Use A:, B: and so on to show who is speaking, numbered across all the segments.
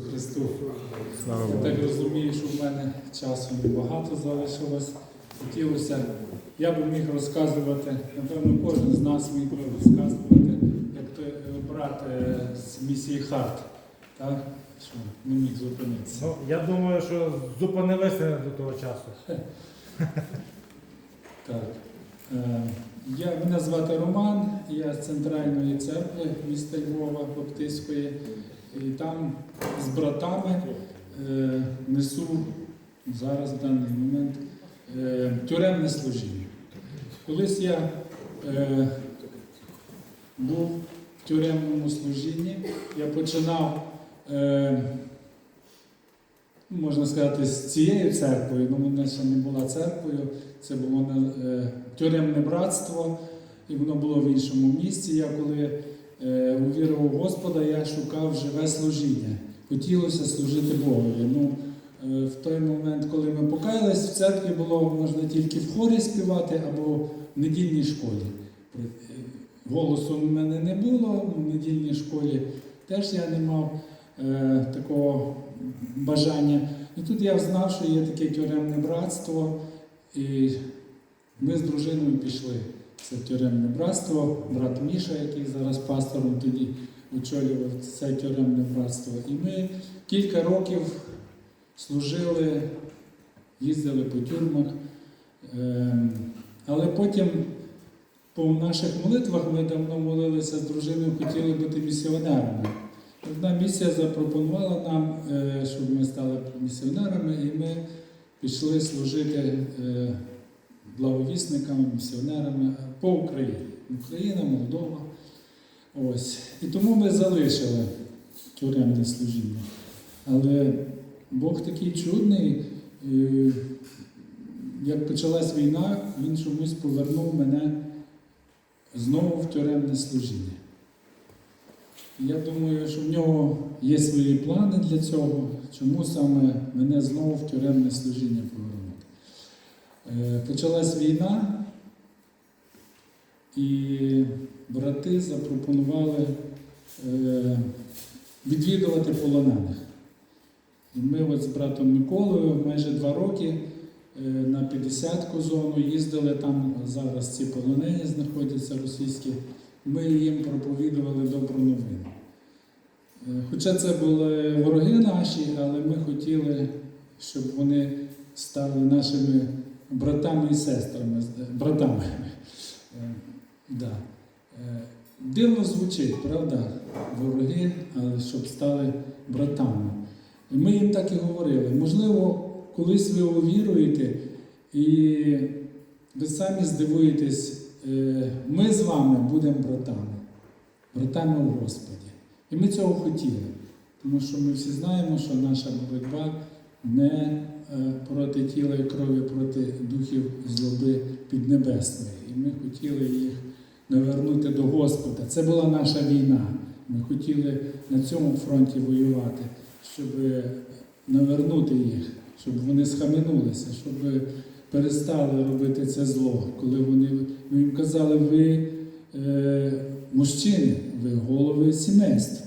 A: Христу. Я так розумію, що в мене часу небагато залишилось. Хотілося, я би міг розказувати, напевно, кожен з нас міг би розказувати, як той е, брат е, з місії Харт, так? що не міг зупинитися.
B: Ну, я думаю, що зупинилися до того часу.
A: Так. Е, Я, мене звати Роман, я з центральної церкви міста Львова Баптистської. І там з братами е, несу зараз в даний момент е, тюремне служіння. Колись я е, був в тюремному служінні, я починав. Е, можна сказати, з цією церквою, ну вона ще не була церквою, це було е, тюремне братство, і воно було в іншому місці. Я коли увірував в Господа, я шукав живе служіння. Хотілося служити Богові. Ну, е, в той момент, коли ми покаялись, в церкві було можна тільки в хорі співати або в недільній школі. Е, Голосу в мене не було, в недільній школі теж я не мав е, такого бажання. І тут я знав, що є таке тюремне братство, і ми з дружиною пішли це тюремне братство, брат Міша, який зараз пастором тоді очолював це тюремне братство. І ми кілька років служили, їздили по тюрмах. Ем, Але потім по наших молитвах ми давно молилися з дружиною, хотіли бути місіонерами. Одна місія запропонувала нам, е, щоб ми стали місіонерами, і ми пішли служити е, благовісниками, місіонерами по Україні. Україна, Молдова. Ось. І тому ми залишили тюремне служіння. Але Бог такий чудний. Як почалась війна, він чомусь повернув мене знову в тюремне служіння. Я думаю, що в нього є свої плани для цього, чому саме мене знову в тюремне служіння повернути. Е, Почалась війна, і брати запропонували е, відвідувати полонених. І ми от з братом Миколою майже два роки е, на 50-ку зону їздили, там зараз ці полонені знаходяться російські. Ми їм проповідували добру новину. Хоча це були вороги наші, але ми хотіли, щоб вони стали нашими братами і сестрами, братами. Е, Да. Е, Дивно звучить, правда? Вороги, але щоб стали братами. І ми їм так і говорили. Можливо, колись ви увіруєте, і ви самі здивуєтесь, е, ми з вами будемо братами, братами у Господі. І ми цього хотіли, тому що ми всі знаємо, що наша боротьба не проти тіла і крові, проти духів злоби піднебесної. І ми хотіли їх навернути до Господа. Це була наша війна. Ми хотіли на цьому фронті воювати, щоб навернути їх, щоб вони схаменулися, щоб перестали робити це зло. Коли вони ми їм казали, ви е, мужчини, ви голови сімейств,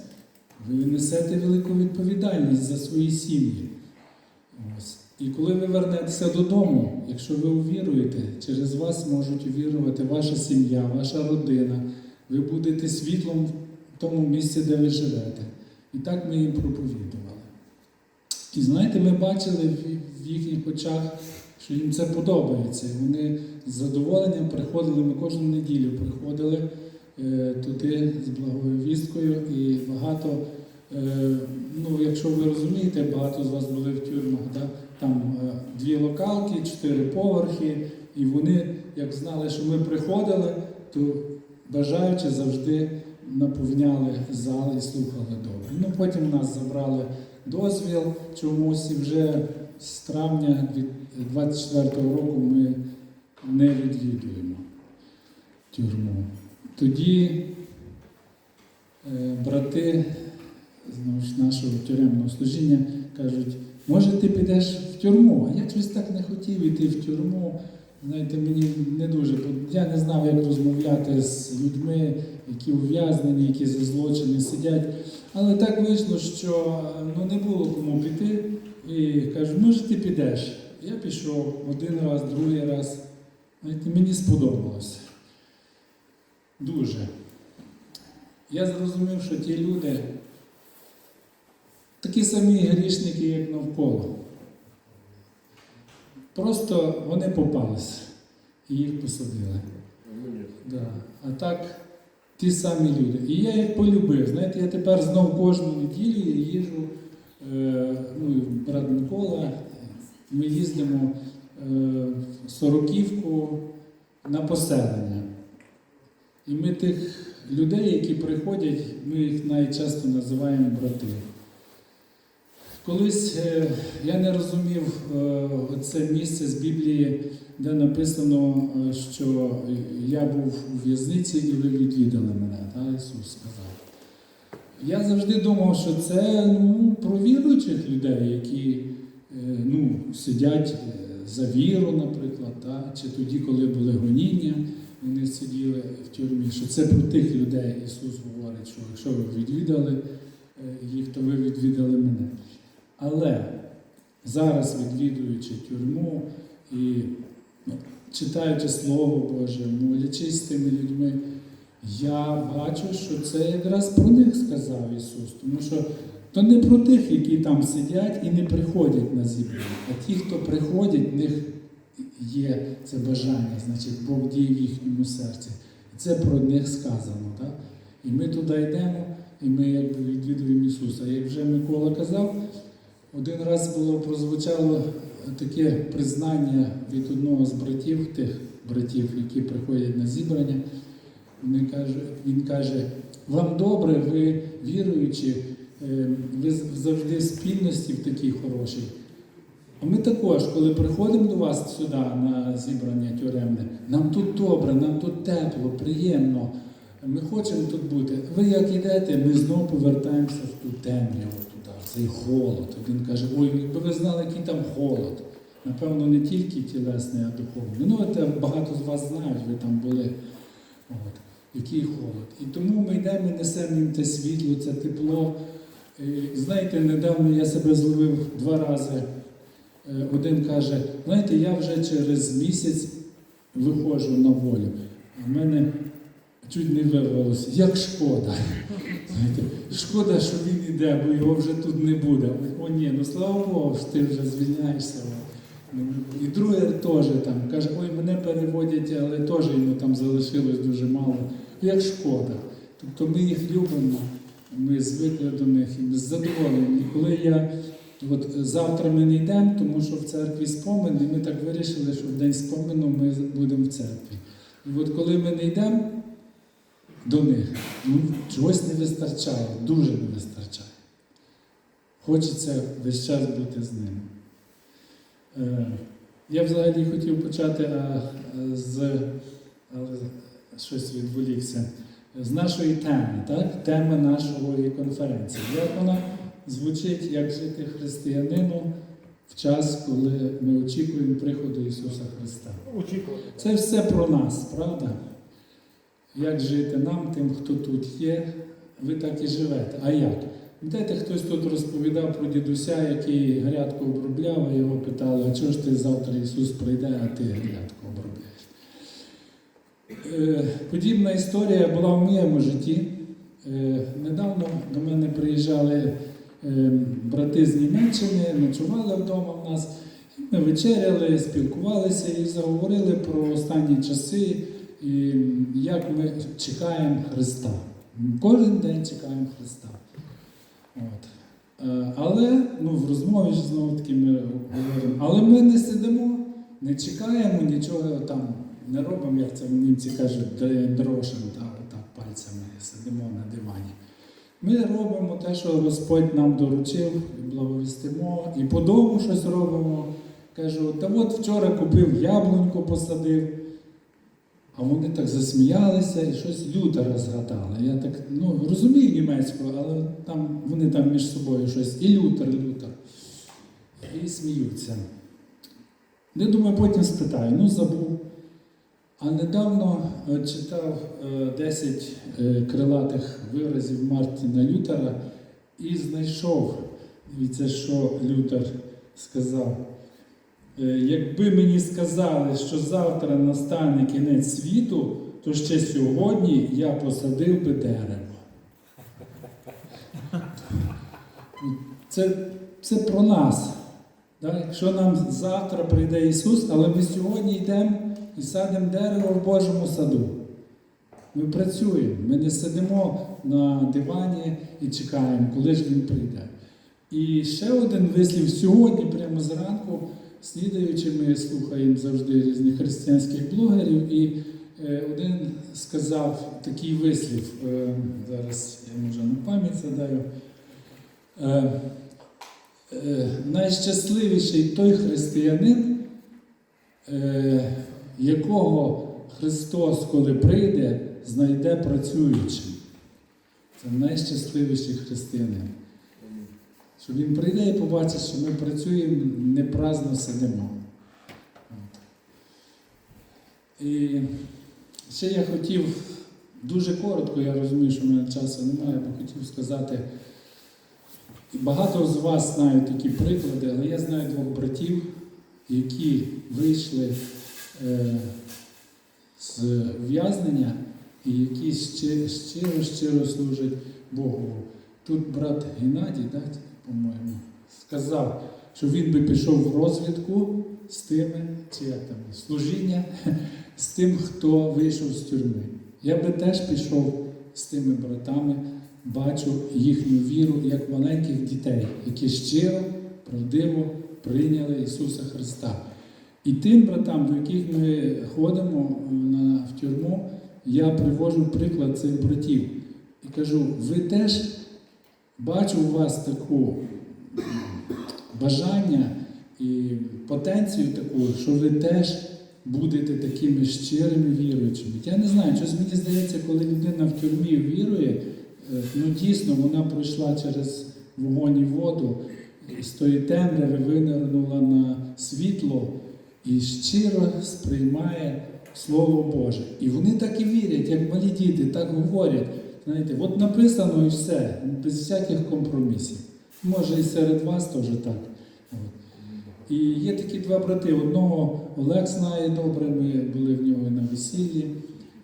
A: ви несете велику відповідальність за свої сім'ї. Ось. І коли ви вернетеся додому, якщо ви увіруєте, через вас можуть увірувати ваша сім'я, ваша родина, ви будете світлом в тому місці, де ви живете. І так ми їм проповідували. І знаєте, ми бачили в- їхніх очах, що їм це подобається. Вони з задоволенням приходили, ми кожну неділю приходили е, туди з благою вісткою, і багато, ну, якщо ви розумієте, багато з вас були в тюрмах, да? там е, дві локалки, чотири поверхи, і вони, як знали, що ми приходили, то бажаючи завжди наповняли зал і слухали добре. Ну, потім нас забрали дозвіл чомусь, і вже з травня 24-го року ми не відвідуємо тюрму. Тоді е, брати знову ж нашого тюремного служіння кажуть, може ти підеш в тюрму? А я щось так не хотів іти в тюрму. Знаєте, мені не дуже я не знав, як розмовляти з людьми, які ув'язнені, які за злочини сидять. Але так вийшло, що ну, не було кому піти. І кажу, може ти підеш. Я пішов один раз, другий раз. Знаєте, мені сподобалося. Дуже. Я зрозумів, що ті люди такі самі грішники, як навколо. Просто вони попалися і їх посадили. Да. А так, ті самі люди. І я їх полюбив. Знаєте, я тепер знов кожну неділю я їжджу, е, ну, брат Микола, ми їздимо е, в Сороківку на поселення. І ми тих людей, які приходять, ми їх найчасто називаємо брати. Колись е, я не розумів е, це місце з Біблії, де написано, е, що я був у в'язниці і ви відвідали мене, та Ісус сказав. Я завжди думав, що це ну, про віруючих людей, які ну, сидять за віру, наприклад, та, чи тоді, коли були гоніння, вони сиділи в тюрмі, що це про тих людей Ісус говорить, що якщо ви відвідали їх, то ви відвідали мене. Але зараз, відвідуючи тюрму і ну, читаючи Слово Боже, молячись з тими людьми, я бачу, що це якраз про них сказав Ісус. Тому що то не про тих, які там сидять і не приходять на зібрання, а ті, хто приходять, в них є це бажання, значить, Бог діє в їхньому серці. Це про них сказано. Так? І ми туди йдемо, і ми якби відвідуємо Ісуса. Як вже Микола казав, один раз було прозвучало таке признання від одного з братів, тих братів, які приходять на зібрання. Він каже, він каже, вам добре, ви віруючі, е, ви завжди в спільності в такій хорошій. А ми також, коли приходимо до вас сюди на зібрання тюремне, нам тут добре, нам тут тепло, приємно. Ми хочемо тут бути. Ви як йдете, ми знову повертаємося в ту темряву туди, в цей холод. Він каже, ой, якби ви знали, який там холод. Напевно, не тільки тілесний, а духовний. Ну, це багато з вас знають, ви там були. От. Який холод. І тому ми йдемо несемо їм те світло, це тепло. Знаєте, недавно я себе зловив два рази. Е, Один каже, знаєте, я вже через місяць виходжу на волю. А в мене чуть не вирвалося. Як шкода. Шкода, що він іде, бо його вже тут не буде. О, ні, ну слава Богу, що ти вже звільняєшся. І друге теж там каже, ой, мене переводять, але теж йому там залишилось дуже мало. Як шкода. Тобто ми їх любимо, ми звикли до них і ми задоволені. І коли я от завтра ми не йдемо, тому що в церкві спомин, і ми так вирішили, що в день спомину ми будемо в церкві. І от коли ми не йдемо до них, ну, чогось не вистачає, дуже не вистачає. Хочеться весь час бути з ними. Е, Я взагалі хотів почати а, з але щось відволікся. З нашої теми, так? Тема нашої конференції. Як вона звучить, як жити християнину в час, коли ми очікуємо приходу Ісуса Христа. Це все про нас, правда? Як жити нам, тим, хто тут є, ви так і живете. А як? Знаєте, хтось тут розповідав про дідуся, який грядку обробляв, а його питали, а чого ж ти завтра Ісус прийде, а ти грядку обробляєш? Е, Подібна історія була в моєму житті. Е, Недавно до мене приїжджали е, брати з Німеччини, ночували вдома в нас. Ми вечеряли, спілкувалися і заговорили про останні часи, і як ми чекаємо Христа. Кожен день чекаємо Христа. От. Е, Але ну, в розмові ж знову таки ми говоримо, але ми не сидимо, не чекаємо, нічого там не робимо, як це в німці кажуть, дрожимо так, так, пальцями сидимо на дивані. Ми робимо те, що Господь нам доручив, і благовістимо, і по дому щось робимо. Кажу, та от вчора купив яблунько, посадив. А вони так засміялися і щось Лютера згадали. Я так ну, розумію німецьку, але там вони там між собою щось і Лютер, Лютер. І сміються. Я думаю, потім спитаю, ну забув. А недавно е, читав е, 10 е, крилатих виразів Мартіна Лютера, і знайшов. Дивіться, що Лютер сказав. Е, Якби мені сказали, що завтра настане кінець світу, то ще сьогодні я посадив би дерево. Це, це про нас. Да? Якщо нам завтра прийде Ісус, але ми сьогодні йдемо і садимо дерево в Божому саду. Ми працюємо, ми не сидимо на дивані і чекаємо, коли ж він прийде. І ще один вислів сьогодні, прямо зранку, слідуючи, ми слухаємо завжди різних християнських блогерів, і е, один сказав такий вислів, е, зараз я може на пам'ять згадаю. Е, найщасливіший той християнин, якого Христос, коли прийде, знайде працюючим. Це найщасливіший християнин. Що він прийде і побачить, що ми працюємо, не праздно сидимо. От. І ще я хотів дуже коротко, я розумію, що в мене часу немає, бо хотів сказати. Багато з вас знають такі приклади, але я знаю двох братів, які вийшли е, з в'язнення і які щиро, щиро служать Богу. Тут брат Геннадій, так, по-моєму, сказав, що він би пішов в розвідку з тими, чи служіння, з тим, хто вийшов з тюрми. Я би теж пішов з тими братами, бачу їхню віру як маленьких дітей, які щиро, правдиво прийняли Ісуса Христа. І тим братам, до яких ми ходимо е, в тюрму, я привожу приклад цих братів і кажу: ви теж бачу у вас таку бажання і потенцію таку, що ви теж будете такими щирими віруючими. Я не знаю, щось мені здається, коли людина в тюрмі вірує, е, ну дійсно вона пройшла через вогонь і воду, з тої темряви винирнула на світло і щиро сприймає Слово Боже. І вони так і вірять, як малі діти, так говорять. Знаєте, от написано і все, без всяких компромісів. Може і серед вас теж так. І є такі два брати. Одного Олег знає добре, ми були в нього на весіллі.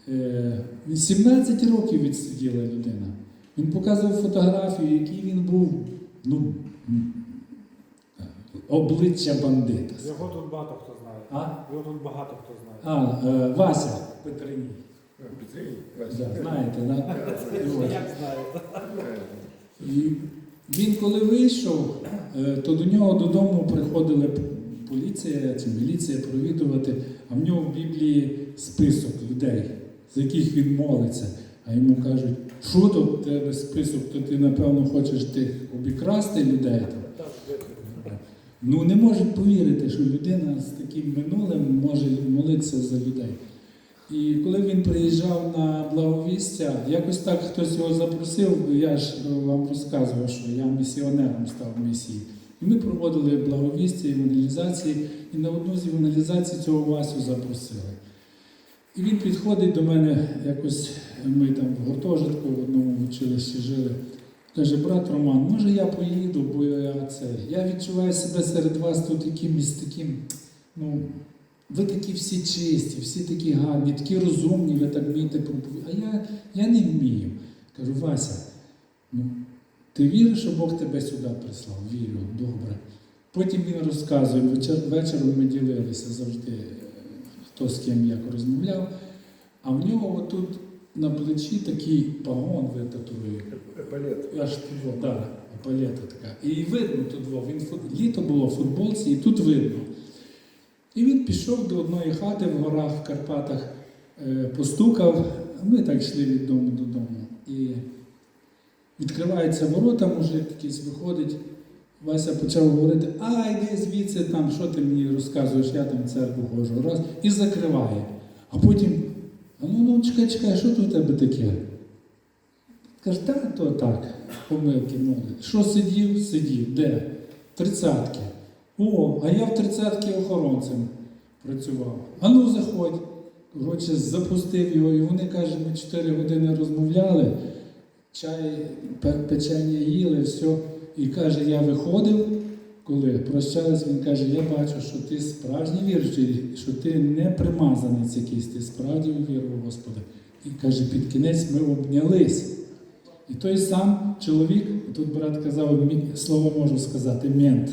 A: Е, 17 років відсиділа людина. Він показував фотографію, який він був, ну, обличчя бандита.
B: Його тут багато хто знає.
A: А?
B: Його тут багато хто знає.
A: А, е, Вася Петриній. Да, знаєте, да? І.
B: Як знаєте?
A: Він коли вийшов, е, то до нього додому приходила поліція чи міліція провідувати, а в нього в Біблії список людей, за яких він молиться. А йому кажуть, що тут в тебе список, то ти, напевно, хочеш тих обікрасти людей. там».
B: Так, витримано.
A: Ну не можуть повірити, що людина з таким минулим може молитися за людей. І коли він приїжджав на благовістя, якось так хтось його запросив, я ж е, вам розказував, що я місіонером став в місії. І ми проводили благовістя, евангелізації, і на одну з евангелізацій цього Васю запросили. І він підходить до мене, якось ми там в гуртожитку в одному училищі жили. Каже, брат Роман, може я поїду, бо я це. Я відчуваю себе серед вас тут якимось таким. Ну, ви такі всі чисті, всі такі гарні, такі розумні, ви так вмієте проповідати. А я, я не вмію. Кажу, Вася, ну, ти віриш, що Бог тебе сюди прислав? Вірю, добре. Потім він розказує, вечір, вечором ми ділилися завжди, е, хто з ким як розмовляв. А в нього отут на плечі такий пагон витатує.
C: Эполет.
A: Аж тут, во, да, палета така. І видно тут, він фут- літо було в футболці, і тут видно. І він пішов до одної хати в горах в Карпатах, е, постукав, ми так йшли від дому додому. І відкриваються ворота, мужик якийсь виходить. Вася почав говорити, а йди звідси, там, що ти мені розказуєш, я там в церкву ходжу, раз, і закриває. А потім, ну, ну чекай, чекай, що тут у тебе таке? Каже, так, то так, помилки мови. Що сидів? Сидів. Де? Тридцятки. О, а я в тридцятки охоронцем працював. А ну заходь. Коротше, запустив його, і вони каже, ми 4 години розмовляли. чай, пе- печення їли, все. І каже, я виходив, коли прощались, він каже, я бачу, що ти справжній віруючий, що ти не примазанець якийсь, ти справді увірував Господа. І каже, під кінець ми обнялись. І той сам чоловік, тут брат казав, слово можу сказати, мент.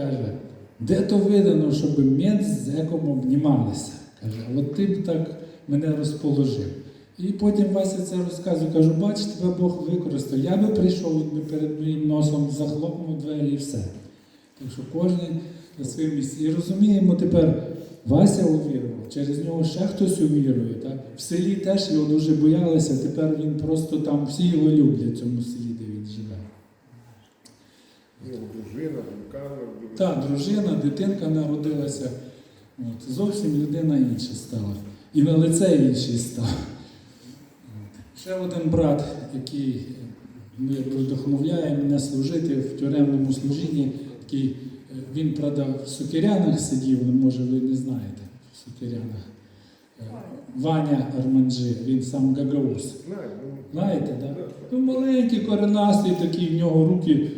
A: Каже, де то видано, щоб мент з зеком обнімалися? Каже, от ти б так мене розположив. І потім Вася це розказує, кажу, бач, тебе Бог використав. Я би прийшов, перед моїм носом захлопнув двері і все. Так що кожен на своєму місці. І розуміємо тепер, Вася увірував, через нього ще хтось увірує. Так? В селі теж його дуже боялися, тепер він просто там, всі його люблять в цьому селі, де він живе.
C: Ну, дружина, донька.
A: Та дружина, дитинка народилася. От, зовсім людина інша стала. І на лице інший став. Ще один брат, який ми вдохновляє мене служити в тюремному служінні, такий, е, він, правда, в Сукирянах сидів, ну, може ви не знаєте, в Сукирянах. Е, Ваня Арманджи, він сам Гагаус.
C: Ну,
A: Знаєте, так? Да? Ну, маленький, коренастий, такий, в нього руки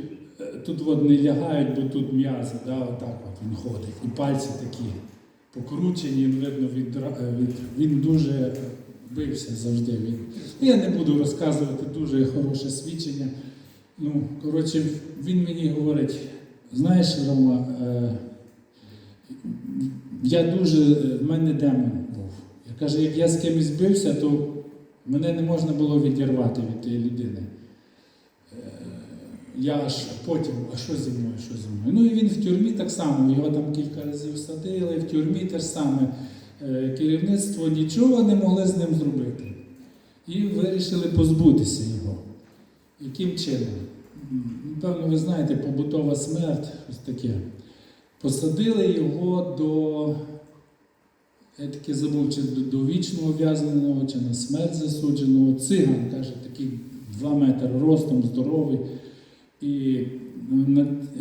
A: тут от не лягають, бо тут м'язи, да, отак от він ходить. І пальці такі покручені, видно, від, е, від, він дуже бився завжди. Він. Ну, Я не буду розказувати дуже хороше свідчення. Ну, коротше, він мені говорить, знаєш, Рома, е, я дуже, в мене демон був. Я кажу, як я з кимось бився, то мене не можна було відірвати від тієї людини. Я аж потім, а що зі мною, що зі мною? Ну і він в тюрмі так само, його там кілька разів садили, в тюрмі те ж саме. Е, Керівництво нічого не могли з ним зробити. І вирішили позбутися його. Яким чином? Напевно, ви знаєте, побутова смерть, ось таке. Посадили його до я таки забув, чи до, вічного ув'язненого, чи на смерть засудженого. Циган, каже, такий 2 метри ростом, здоровий. І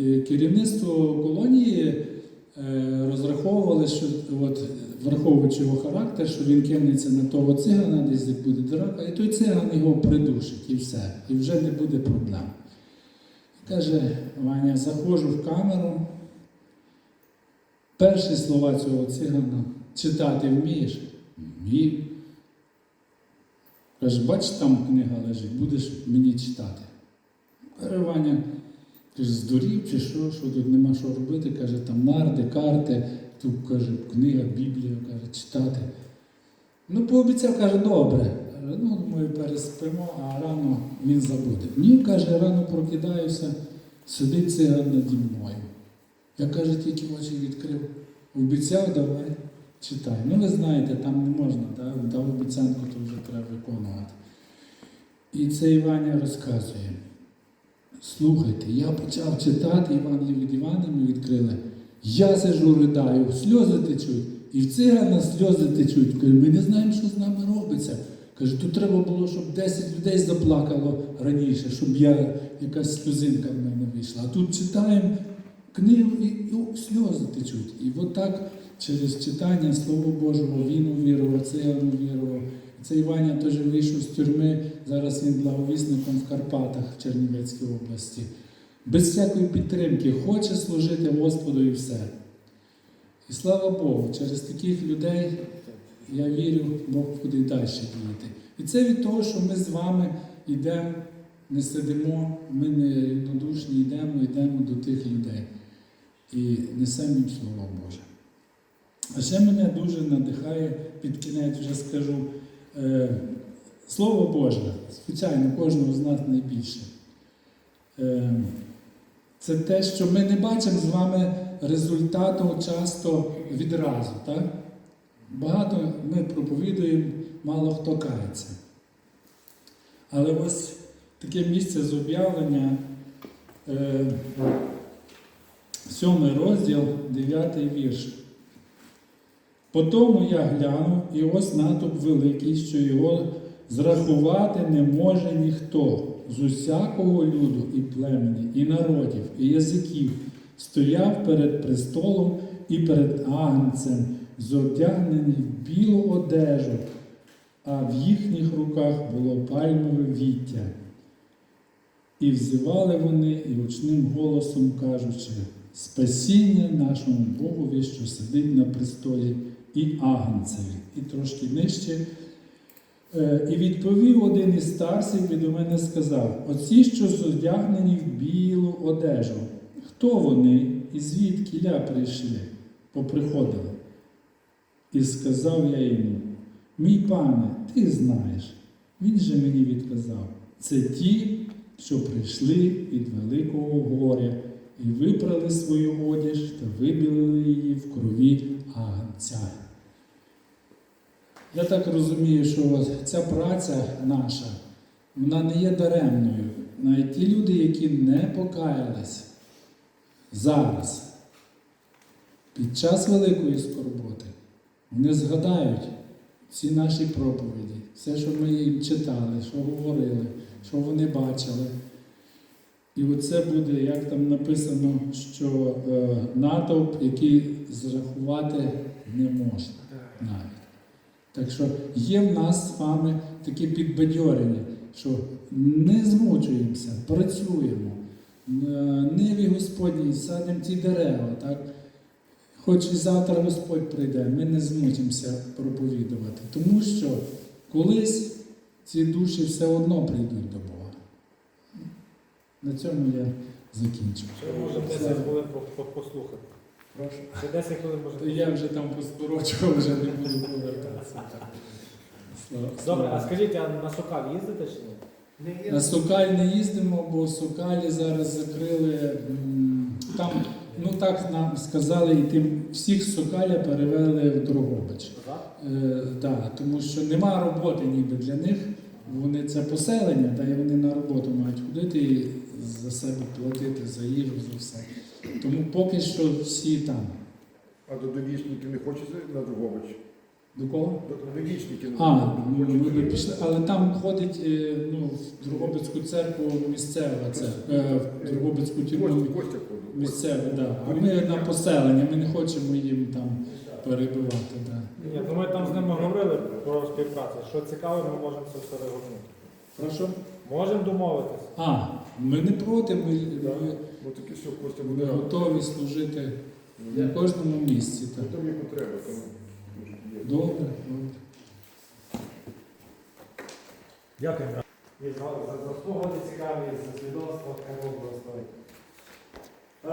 A: е, керівництво колонії е, розраховували, що от, враховуючи його характер, що він кинеться на того цигана, десь буде драка, і той циган його придушить, і все. І вже не буде проблем. Каже Ваня, заходжу в камеру. Перші слова цього цигана читати вмієш? Вмію. Каже, бач, там книга лежить, будеш мені читати. Каже, Ваня, ж здурів чи що, що тут нема що робити? Каже, там нарди, карти, тут каже, книга, Біблія, каже, читати. Ну, пообіцяв, каже, добре. Каже, ну, ми переспимо, а рано він забуде. Ні, каже, рано прокидаюся, сидить циган наді мною. Я каже, тільки очі відкрив. Обіцяв, давай, читай. Ну, ви знаєте, там не можна, так? дав обіцянку, то вже треба виконувати. І цей Іваня розказує. Слухайте, я почав читати Євангелію від Івана, ми відкрили. Я сижу, ридаю, сльози течуть. І в цигана сльози течуть. Каже, ми не знаємо, що з нами робиться. Каже, тут треба було, щоб 10 людей заплакало раніше, щоб я якась сльозинка в мене вийшла. А тут читаємо книгу і, і сльози течуть. І от так через читання Слова Божого він увірував, циган увірував. Цей Ваня теж вийшов з тюрми, зараз він благовісником в Карпатах в Чернівецькій області. Без всякої підтримки, хоче служити Господу і все. І слава Богу, через таких людей я вірю, Бог буде далі діяти. І це від того, що ми з вами йдемо, не сидимо, ми не рівнодушні, йдемо, йдемо до тих людей і несемо їм Слово Боже. А ще мене дуже надихає, під кінець вже скажу, Слово Боже, звичайно, кожного з нас найбільше. Е, це те, що ми не бачимо з вами результату часто відразу. Так? Багато ми проповідуємо, мало хто кається. Але ось таке місце з об'явлення, е, сьомий розділ, дев'ятий вірш. Потому я глянув, і ось натовп великий, що його зрахувати не може ніхто з усякого люду і племені, і народів, і язиків, стояв перед престолом і перед агнцем, зодягнений в білу одежу, а в їхніх руках було пальмове віття. І взивали вони і гучним голосом кажучи, спасіння нашому Богові, що сидить на престолі, і агнцеві. І трошки нижче. Е, І відповів один із старців і до мене сказав: Оці, що зодягнені в білу одежу, хто вони і звідки ля прийшли, поприходили? І сказав я йому: Мій пане, ти знаєш. Він же мені відказав: це ті, що прийшли від великого горя і випрали свою одіж та вибілили її в крові агнця. Я так розумію, що ця праця наша, вона не є даремною. Навіть ті люди, які не покаялись зараз, під час великої скорботи, вони згадають всі наші проповіді, все, що ми їм читали, що говорили, що вони бачили. І оце буде, як там написано, що е, натовп, який зрахувати не можна навіть. Так що є в нас з вами таке підбадьорення, що не змучуємося, працюємо. На ниві Господній садимо ті дерева. Так? Хоч і завтра Господь прийде, ми не змучимося проповідувати. Тому що колись ці душі все одно прийдуть до Бога. На цьому я закінчу.
B: Ще можемо 10 хвилин по- по- послухати.
C: Прошу.
B: Ще 10 хвилин
A: То я вже там поскорочував, вже не буду повертатися. Слава-
B: Добре, а скажіть, а на Сокаль їздите чи ні?
A: На Сокаль не їздимо, бо Сокалі зараз закрили. м, Там, ну так нам сказали, і тим всіх з Сокаля перевели в Дрогобич.
B: Так?
A: Е, да, тому що нема роботи ніби для них. Вони це поселення, та й вони на роботу мають ходити і за себе платити за їжу, за все. Тому поки що всі там.
C: А до довічників не хочеться на Другобич?
A: До кого?
C: До довічників
A: А, ну, ми пішли, але там ходить е, ну, в Дрогобицьку церкву місцева, це, е, в Дрогобицьку тюрму місцеве, да. А ми на поселення, ми не хочемо їм там перебивати. Да.
B: Ні, ну ми там з ними говорили про співпрацю. Що цікаво, ми можемо це все регулювати.
A: Прошу?
B: Можемо домовитися.
A: А, ми не проти, ми, ми,
C: Ну такі все, Костя
A: ми готові служити на кожному місці. Так.
C: Там є потреба, там є.
A: Добре, добре.
B: Дякую. І за, спогади цікаві, за свідоцтво, хай Бог благословить. Е,